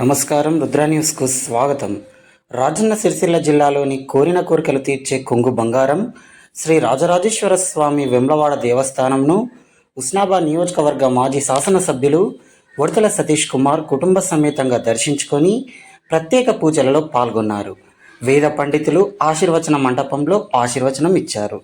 నమస్కారం రుద్ర న్యూస్కు స్వాగతం. రాజన్న సిరిసిల్ల జిల్లాలోని కోరిన కోరికలు తీర్చే కొంగు బంగారం శ్రీ రాజరాజేశ్వర స్వామి వెమ్లవాడ దేవస్థానంను ఉస్నాబాద్ నియోజకవర్గ మాజీ శాసనసభ్యులు వడతల సతీష్ కుమార్ కుటుంబ సమేతంగా దర్శించుకొని ప్రత్యేక పూజలలో పాల్గొన్నారు. వేద పండితులు ఆశీర్వచన మండపంలో ఆశీర్వచనం ఇచ్చారు.